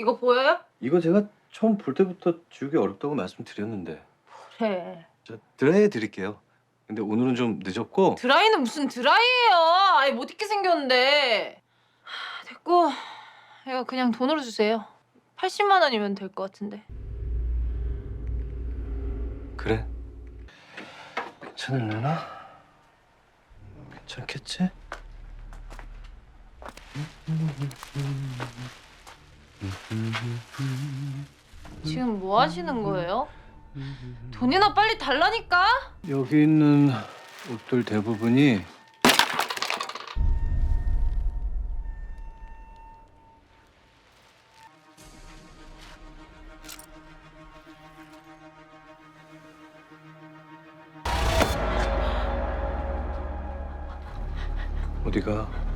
이거 보여요? 이거 제가 처음 볼 때부터 지우기 어렵다고 말씀드렸는데 그래. 저 드라이 해드릴게요. 근데 오늘은 좀 늦었고 드라이는 무슨 드라이예요? 아예 못 입게 생겼는데. 하, 됐고 이거 그냥 돈으로 주세요. 80만 원이면 될 것 같은데. 그래. 괜찮을려나? 괜찮겠지? 지금 뭐 하시는 거예요? 돈이나 빨리 달라니까. 여기 있는 옷들 대부분이 어디가?